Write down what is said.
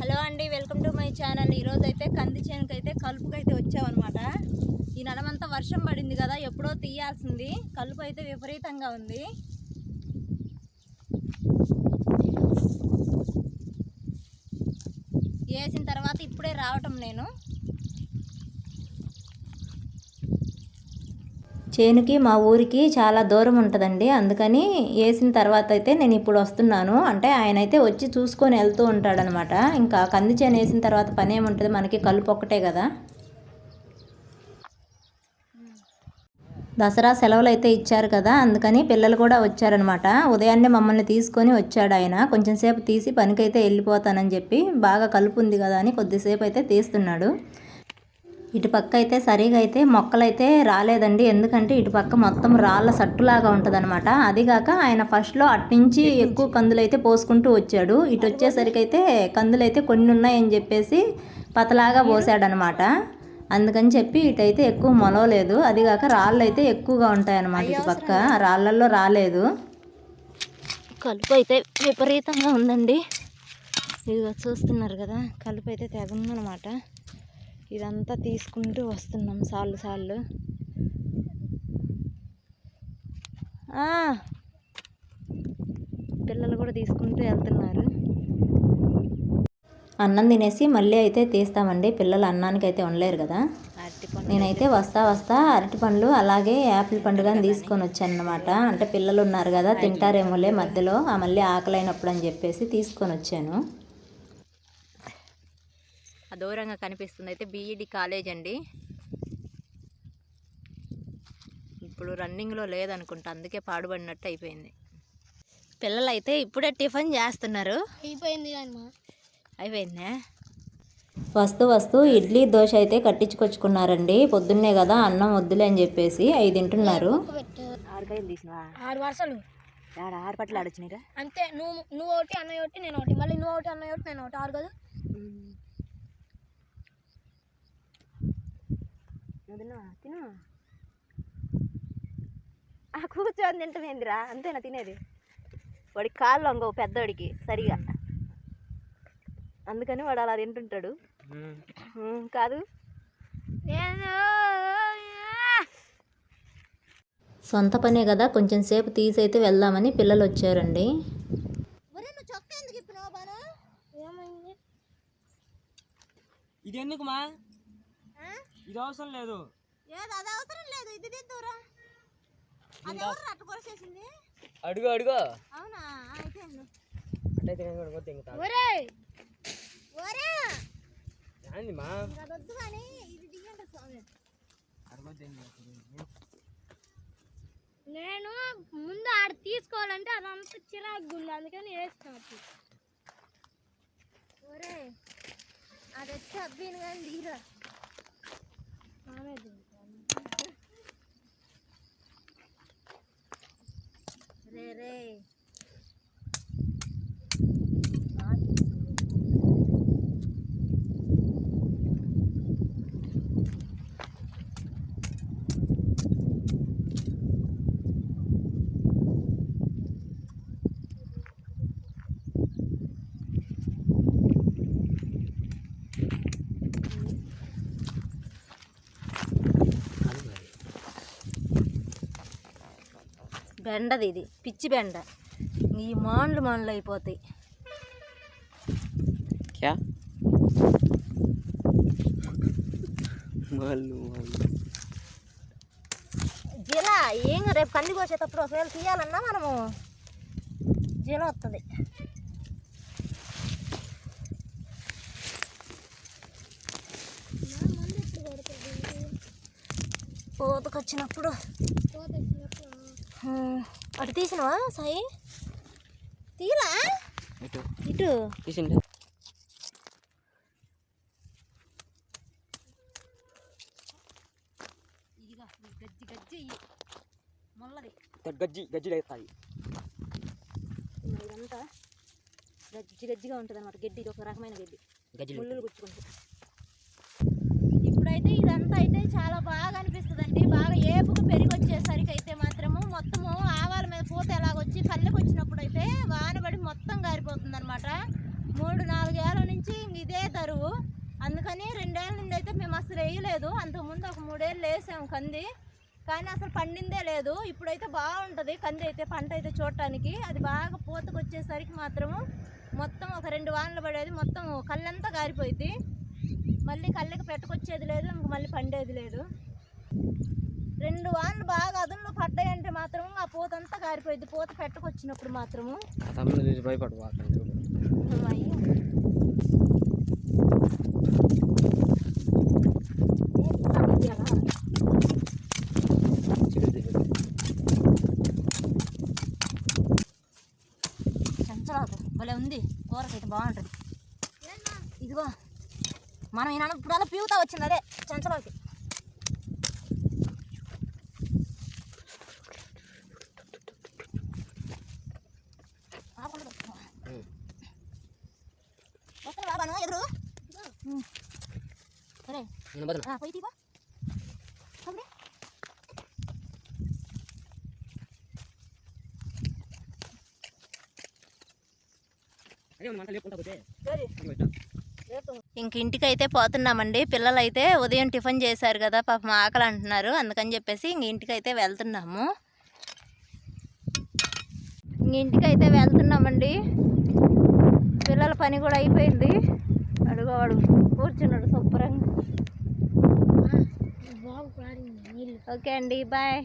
Hello అండి welcome to my channel. ఈరోజు అయితే కంది చేనుకు అయితే కలుపుకైతే వచ్చామన్నమాట. ఈ నడమంతా వర్షం పడింది కదా ఎప్పుడో తీయాల్సింది. కలుపు అయితే విపరీతంగా ఉంది. వేసిన తర్వాత ఇప్పుడే రావటం నేను. చేనుకి మా ఊరికి చాలా దూరం ఉంటుందండి. అందుకని వేసిన తర్వాత అయితే నేను ఇప్పుడు వస్తున్నాను. అంటే ఆయన అయితే వచ్చి చూసుకొని వెళ్తూ ఉంటాడనమాట. ఇంకా కంది చేను వేసిన తర్వాత పని ఏముంటుంది? మనకి కలుపు ఒక్కటే కదా. దసరా సెలవులు అయితే ఇచ్చారు కదా. అందుకని పిల్లలు కూడా వచ్చారనమాట. ఉదయాన్నే మమ్మల్ని తీసుకొని వచ్చాడు ఆయన. కొంచెం సేపు తీసి పనికైతే వెళ్ళిపోతానని చెప్పి బాగా కలుపు ఉంది కదా అని కొద్దిసేపు అయితే తీస్తున్నాడు. ఇటు పక్క అయితే సరిగా అయితే మొక్కలైతే రాలేదండి. ఎందుకంటే ఇటు పక్క మొత్తం రాళ్ళ సట్టులాగా ఉంటుందన్నమాట. అదిగాక ఆయన ఫస్ట్లో అట్నుంచి ఎక్కువ కందులు అయితే పోసుకుంటూ వచ్చాడు. ఇటు వచ్చేసరికి అయితే కందులు అయితే కొన్ని ఉన్నాయని చెప్పేసి పతలాగా పోసాడనమాట అందుకని చెప్పి ఇటైతే ఎక్కువ మొలవలేదు. అదిగాక రాళ్ళు అయితే ఎక్కువగా ఉంటాయన్నమాట ఇటు పక్క. రాళ్ళల్లో రాలేదు. కలుపు అయితే విపరీతంగా ఉందండి. ఇదిగో చూస్తున్నారు కదా కలుపు అయితే తెగుందనమాట ఇదంతా తీసుకుంటూ వస్తున్నాం సాళ్ళు ఆ, పిల్లలు కూడా తీసుకుంటూ వెళ్తున్నారు. అన్నం తినేసి మళ్ళీ అయితే తీస్తామండి. పిల్లలు అన్నానికి అయితే ఉండలేరు కదా. నేనైతే వస్తా వస్తా అరటి పండ్లు అలాగే యాపిల్ పండు కానీ తీసుకొని వచ్చాను అనమాట అంటే పిల్లలు ఉన్నారు కదా తింటారేమోలే మధ్యలో. ఆ మళ్ళీ ఆకలైనప్పుడు అని చెప్పేసి తీసుకొని వచ్చాను. దూరంగా కనిపిస్తుంది. అయితే బీఈడి కాలేజ్ అండి. ఇప్పుడు రన్నింగ్లో లేదనుకుంటా అందుకే పాడుబడినట్టు అయిపోయింది. పిల్లలు అయితే ఇప్పుడే టిఫిన్ చేస్తున్నారు. అయిపోయింది అయిపోయిందా? వస్తూ వస్తూ ఇడ్లీ దోశ అయితే కట్టించుకొచ్చుకున్నారండి. పొద్దున్నే కదా అన్నం వద్దులే అని చెప్పేసి అవి తింటున్నారు. ఆరు వరుసలు. ఆరు పట్ల ఆడొచ్చినాయిరా? అంతే నువ్వు నువ్వు ఒకటి అన్నయ్య ఒకటి నేను ఒకటి. మళ్ళీ నువ్వు ఒకటి అన్నయ్య ఒకటి నేను ఒకటి. ఆరు కదా? తిను తిను. ఆ కూర్చొని తింటమేందిరా? అంతేనా తినేది? వాడికి కాళ్ళు వంగవు పెద్దవాడికి సరిగా. అందుకని వాడు అలా తింటుంటాడు. కాదు. నేను సొంత పనే కదా కొంచెం సేపు తీసైతే వెళ్దామని పిల్లలు వచ్చారండి ఏమైంది ఇది ఎందుకుమా ఇది అవసరం లేదు. ఏది అది అవసరం లేదు. ఇది అది ఎవరు అట్ట కొరిసేసింది? అడుగు అడుగు. అవునా? అయితే అట్టయితే నేను కూడా పోతే ఇంకా ఒరే ఒరే ఏంది మా? అది వద్దు కానీ ఇది స్వామి. నేను ముందు ఆడ తీసుకోవాలంటే అదంతా చిరాకు ఉంది. అందుకని వేసుకోవచ్చు ఒరే అది వచ్చి అబ్బీను కానీ దిగిరా బెండది ఇది పిచ్చి బెండ. ఈ మాండ్లు మాండ్లు అయిపోతాయి. క్యా? జీల ఏం రేపు కంది కోసేటప్పుడు ఒకవేళ తీయాలన్నా మనము జీల వస్తుంది పోతకొచ్చినప్పుడు. హ్మ్. అటు తీసినవా సాయి? తీలా ఇటు. ఇటు? తీసిండే. గజ్జి గజ్జి. మొల్లది. గజ్జి గజ్జి లేస్తాయి ఇదంతా గజ్జి గజ్జిగా ఉంటుంది అనమాట గడ్డి ఇది ఒక రకమైన గడ్డి. గజ్జి ముళ్ళులు గుచ్చుకుంటాయి ఇప్పుడైతే ఇదంతా అయితే చాలా బాగా అనిపిస్తుందండి. బాగా ఏపుకు పెరిగి వచ్చేసరికి అయితే మాత్రము మొత్తము ఆవాల మీద పూత ఎలాగొచ్చి పల్లెకి వచ్చినప్పుడు అయితే వానబడి మొత్తం గారిపోతుంది అనమాట మూడు నాలుగేళ్ళ నుంచి ఇదే తరువు. అందుకని రెండేళ్ళ నుండి అయితే మేము అసలు వేయలేదు. అంతకుముందు ఒక మూడేళ్ళు వేసాము కంది. కానీ అసలు పండిందే లేదు. ఇప్పుడైతే బాగుంటుంది. కంది అయితే పంట అయితే చూడటానికి. అది బాగా పూతకు వచ్చేసరికి మాత్రము మొత్తం ఒక రెండు వానలు పడేది. మొత్తం కళ్ళంతా కారిపోయింది మళ్ళీ కళ్ళకి పెట్టుకొచ్చేది లేదు. ఇంక మళ్ళీ పండేది లేదు. రెండు వానలు బాగా అదుల్లో పడ్డాయంటే మాత్రం ఆ పూత అంతా కారిపోయింది. పూత పెట్టుకొచ్చినప్పుడు మాత్రము. భయపడు భలే ఉంది. కూరకైతే బాగుంటుంది. ఇదిగో. మనం ఈనాడు ఇప్పుడు పీవుతా వచ్చింది అదే చంచలాకి. పోయి. ఇంక ఇంటికి అయితే పోతున్నామండి. పిల్లలు అయితే ఉదయం టిఫిన్ చేశారు కదా పాపం ఆకలి అంటున్నారు. అందుకని చెప్పేసి ఇంక ఇంటికి అయితే వెళ్తున్నాము. ఇంక ఇంటికి అయితే వెళ్తున్నామండి. పిల్లల పని కూడా అయిపోయింది. అడుగవాడు కూర్చున్నాడు శుభ్రంగా. పాడింది నీళ్ళు. ఓకే అండి బాయ్.